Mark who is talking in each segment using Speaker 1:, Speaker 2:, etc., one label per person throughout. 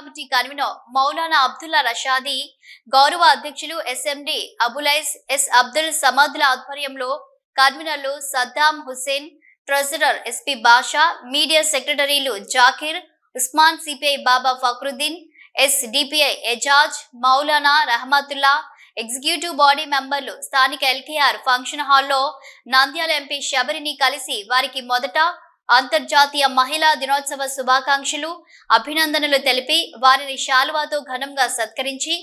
Speaker 1: Committee convener Maulana Abdullah Rashadi గౌరవ అధ్యక్షులు SMD Abulaiz S Abdul సమాధుల ఆధ్వర్యంలో కన్వీనర్లు Saddam Hussain treasurer SP Basha media సెక్రటరీలు Zakir Usman CPI Baba Fakruddin S DPI Ejaz Maulana Rahmatullah executive body మెంబర్లు స్థానిక ఎల్టీఆర్ ఫంక్షన్ హాల్లో నంద్యాల ఎంపీ శబరిని కలిసి వారికి మొదట అంతర్జాతీయ మహిళా దినోత్సవ శుభాకాంక్షలు అభినందనలు తెలిపి వారిని శాలువాతో ఘనంగా సత్కరించి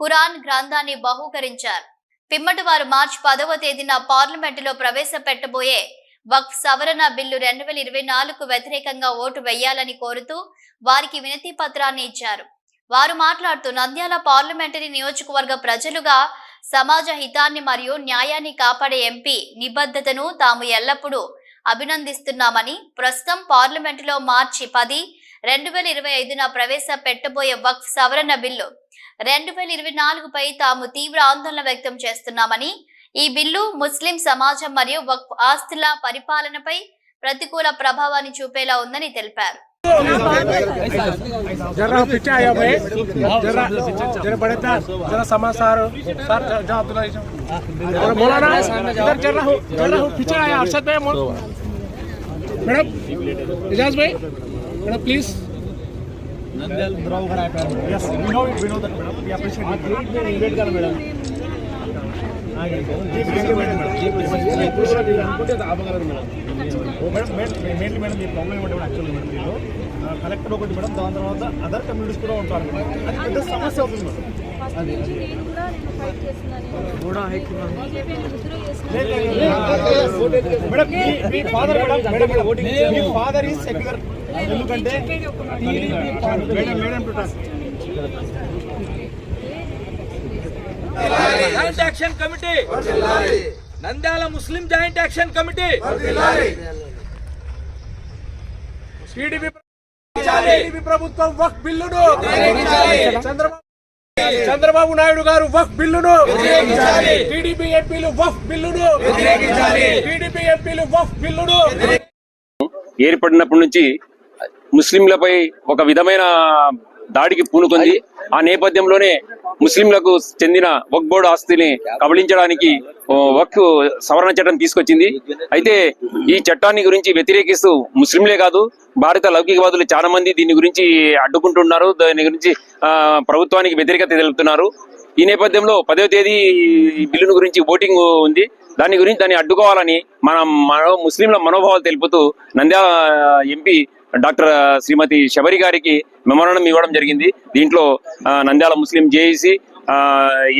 Speaker 1: ఖురాన్ గ్రంథాన్ని బహూకరించారు. పిమ్మటి వారు మార్చి పదవ తేదీన పార్లమెంటులో ప్రవేశపెట్టబోయే వక్ఫ్ సవరణ బిల్లు రెండు వేల ఇరవై నాలుగు వ్యతిరేకంగా ఓటు వేయాలని కోరుతూ వారికి వినతి పత్రాన్ని ఇచ్చారు. వారు మాట్లాడుతూ నంద్యాల పార్లమెంటరీ నియోజకవర్గ ప్రజలుగా సమాజ హితాన్ని మరియు న్యాయాన్ని కాపాడే ఎంపీ నిబద్ధతను తాము ఎల్లప్పుడూ అభినందిస్తున్నామని ప్రస్తుతం పార్లమెంటులో మార్చి పది రెండు వేల ఇరవై ఐదున ప్రవేశపెట్టబోయే వక్ఫ్ సవరణ బిల్లు రెండు వేల ఇరవై నాలుగుపై తాము తీవ్ర ఆందోళన వ్యక్తం చేస్తున్నామని ఈ బిల్లు ముస్లిం సమాజం మరియు వక్ఫ్ ఆస్తుల పరిపాలనపై ప్రతికూల ప్రభావాన్ని చూపేలా ఉందని తెలిపారు.
Speaker 2: जरा पीछे आया भाई जरा जरा बड़े था जरा समाचार सर जहाँ अब्दुल्ला मौलाना इधर चल रहा हूँ चल रहा हूँ पीछे आया अरशद भाई मैडम इजाज भाई madam please we know it, we know that, madam. We appreciate it. Wait, wait, mainly madam ఈ ప్రాబ్లం ఏమంటే యాక్చువల్లీ మేడం దీనిలో కలెక్టర్ ఒకటి మేడం దాని తర్వాత అదర్ కమ్యూనిటీస్ కూడా ఉంటారు మేడం. అది పెద్ద సమస్య అవుతుంది మేడం. మేడం మీ- మీ ఫాదర్ మేడం మేడం మీ ఫాదర్ ఈజ్ సెక్యులర్ ఎందుకంటే madam madam to talk
Speaker 3: joint action committee. Nandyal Muslim joint action committee.
Speaker 2: TDP TDP ప్రభుత్వం వక్ బిల్లును చంద్రబాబు చంద్రబాబు నాయుడు గారు వక్ బిల్లును టీడీపీ ఎంపీలు వక్ బిల్లును టీడీపీ ఎంపీలు వక్ బిల్లును
Speaker 4: ఏర్పడినప్పటి నుంచి ముస్లింలపై ఒక విధమైన దాడికి పూనుకుంది. ఆ నేపథ్యంలోనే ముస్లింలకు చెందిన వక్ బోర్డు ఆస్తిని కబళించడానికి వక్ సవరణ చట్టం తీసుకొచ్చింది. అయితే ఈ చట్టాన్ని గురించి వ్యతిరేకిస్తూ ముస్లింలే కాదు భారత లౌకికవాదులు చాలా మంది దీని గురించి అడ్డుకుంటున్నారు. దాని గురించి ప్రభుత్వానికి వ్యతిరేకత తెలుపుతున్నారు. ఈ నేపథ్యంలో పదవ తేదీ బిల్లును గురించి ఓటింగ్ ఉంది. దాని గురించి దాన్ని అడ్డుకోవాలని మనం మనో ముస్లింల మనోభావాలు తెలుపుతూ నంద్యాల ఎంపీ డాక్టర్ శ్రీమతి శబరి గారికి మెమోరాండం ఇవ్వడం జరిగింది. దీంట్లో Nandyal Muslim JAC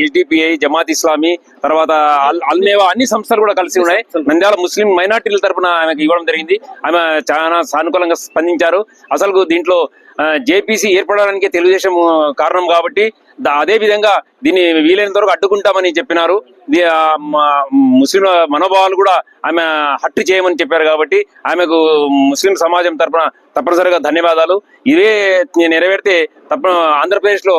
Speaker 4: SDPI Jamaat Islami తర్వాత అల్ అల్మేవా అన్ని సంస్థలు కూడా కలిసి ఉన్నాయి. నంద్యాల ముస్లిం మైనార్టీల తరపున ఆమెకు ఇవ్వడం జరిగింది. ఆమె చాలా సానుకూలంగా స్పందించారు. అసలు దీంట్లో జేపీసీ ఏర్పడడానికి తెలుగుదేశం కారణం కాబట్టి అదే విధంగా దీన్ని వీలైనంత వరకు అడ్డుకుంటామని చెప్పినారు. ముస్లిం ముస్లింల మనోభావాలు కూడా ఆమె హట్టు చేయమని చెప్పారు కాబట్టి ఆమెకు ముస్లిం సమాజం తరఫున తప్పనిసరిగా ధన్యవాదాలు. ఇవే నెరవేరితే తప్ప ఆంధ్రప్రదేశ్లో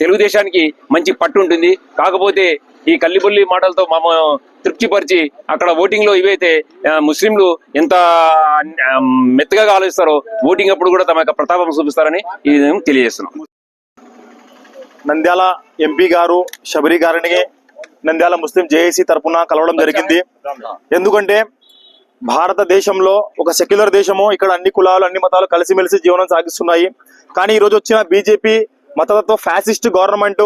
Speaker 4: తెలుగుదేశానికి మంచి పట్టు ఉంటుంది. కాకపోతే ఈ కల్లిబుల్లి మాటలతో మామ తృప్తిపరిచి అక్కడ ఓటింగ్లో ఇవైతే ముస్లింలు ఎంత మెత్తగా ఆలోచిస్తారో ఓటింగ్ అప్పుడు కూడా తమ యొక్క ప్రతాపం చూపిస్తారని ఇది మేము తెలియజేస్తున్నాం.
Speaker 5: నంద్యాల ఎంపీ గారు శబరి గారిని నంద్యాల ముస్లిం జేఏసీ తరపున కలవడం జరిగింది. ఎందుకంటే భారతదేశంలో ఒక సెక్యులర్ దేశము ఇక్కడ అన్ని కులాలు అన్ని మతాలు కలిసిమెలిసి జీవనం సాగిస్తున్నాయి. కానీ ఈ రోజు వచ్చిన బీజేపీ మతతత్వ ఫ్యాసిస్ట్ గవర్నమెంట్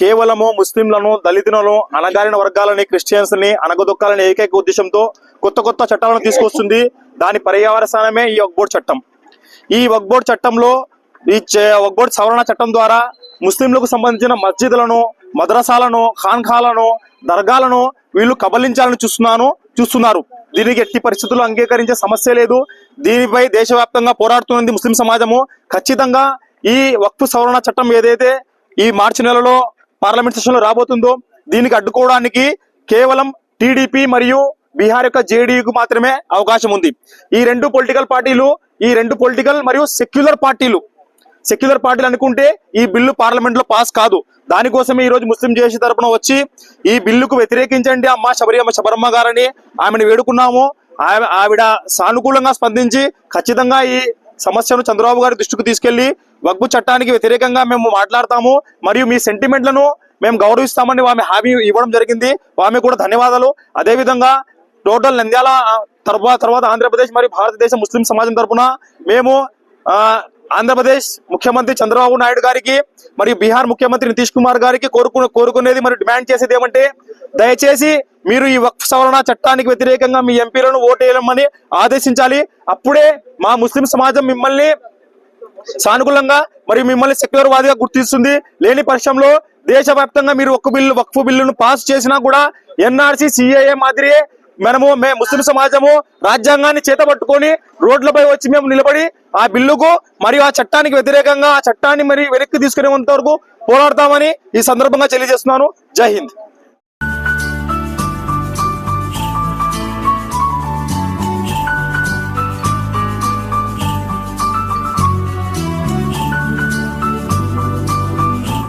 Speaker 5: కేవలము ముస్లింలను దళితులను అణగారిన వర్గాలని క్రిస్టియన్స్ని అనగదొక్కాలని ఏకైక ఉద్దేశంతో కొత్త కొత్త చట్టాలను తీసుకొస్తుంది. దాని పర్యావరణమే ఈ వక్బోర్డ్ చట్టం. ఈ వక్బోర్డ్ చట్టంలో ఈ వక్బోర్డ్ సవరణ చట్టం ద్వారా ముస్లింలకు సంబంధించిన మస్జిద్లను మద్రసాలను ఖాన్ఖాలను దర్గాలను వీళ్ళు కబలించాలని చూస్తున్నాను చూస్తున్నారు. దీనికి ఎట్టి పరిస్థితుల్లో అంగీకరించే సమస్య లేదు. దీనిపై దేశవ్యాప్తంగా పోరాడుతున్నది ముస్లిం సమాజము. ఖచ్చితంగా ఈ వక్ఫ్ సవరణ చట్టం ఏదైతే ఈ మార్చి నెలలో పార్లమెంట్ సెషన్లో రాబోతుందో దీనికి అడ్డుకోవడానికి కేవలం టీడీపీ మరియు బీహార్ యొక్క జేడీయూకు మాత్రమే అవకాశం ఉంది. ఈ రెండు పొలిటికల్ పార్టీలు ఈ రెండు పొలిటికల్ మరియు సెక్యులర్ పార్టీలు సెక్యులర్ పార్టీలు అనుకుంటే ఈ బిల్లు పార్లమెంట్లో పాస్ కాదు. దానికోసమే ఈ రోజు ముస్లిం జేసీ తరపున వచ్చి ఈ బిల్లుకు వ్యతిరేకించండి అమ్మ శబరి అమ్మ శబరమ్మ గారని ఆమెను వేడుకున్నాము. ఆమె- ఆవిడ సానుకూలంగా స్పందించి ఖచ్చితంగా ఈ సమస్యను చంద్రబాబు గారి దృష్టికి తీసుకెళ్ళి వగ్గు చట్టానికి వ్యతిరేకంగా మేము మాట్లాడతాము. మరియు మీ సెంటిమెంట్లను మేము గౌరవిస్తామని ఆమె హామీ ఇవ్వడం జరిగింది. ఆమె కూడా ధన్యవాదాలు. అదేవిధంగా టోటల్ నంద్యాల తర్వాత తర్వాత ఆంధ్రప్రదేశ్ మరియు భారతదేశ ముస్లిం సమాజం తరఫున మేము ఆ, ఆంధ్రప్రదేశ్ ముఖ్యమంత్రి చంద్రబాబు నాయుడు గారికి మరియు బీహార్ ముఖ్యమంత్రి నితీష్ కుమార్ గారికి కోరుకు కోరుకునేది మరియు డిమాండ్ చేసేది ఏమంటే దయచేసి మీరు ఈ వక్ఫ్ సవరణ చట్టానికి వ్యతిరేకంగా మీ ఎంపీలను ఓటేయమని ఆదేశించాలి. అప్పుడే మా ముస్లిం సమాజం మిమ్మల్ని సానుకూలంగా మరియు మిమ్మల్ని సెక్యులర్ వాదిగా గుర్తిస్తుంది. లేని పక్షంలో దేశవ్యాప్తంగా మీరు ఒక్క బిల్లు వక్ఫ్ బిల్లును పాస్ చేసినా కూడా ఎన్ఆర్సీ సిఏఏ మాదిరియే మనము మే ముస్లిం సమాజము రాజ్యాంగాన్ని చేతబట్టుకొని రోడ్లపై వచ్చి మేము నిలబడి ఆ బిల్లుకు మరియు ఆ చట్టానికి వ్యతిరేకంగా ఆ చట్టాన్ని మరి వెనక్కి తీసుకునేంత వరకు పోరాడతామని ఈ సందర్భంగా తెలియజేస్తున్నాను. జై హింద్.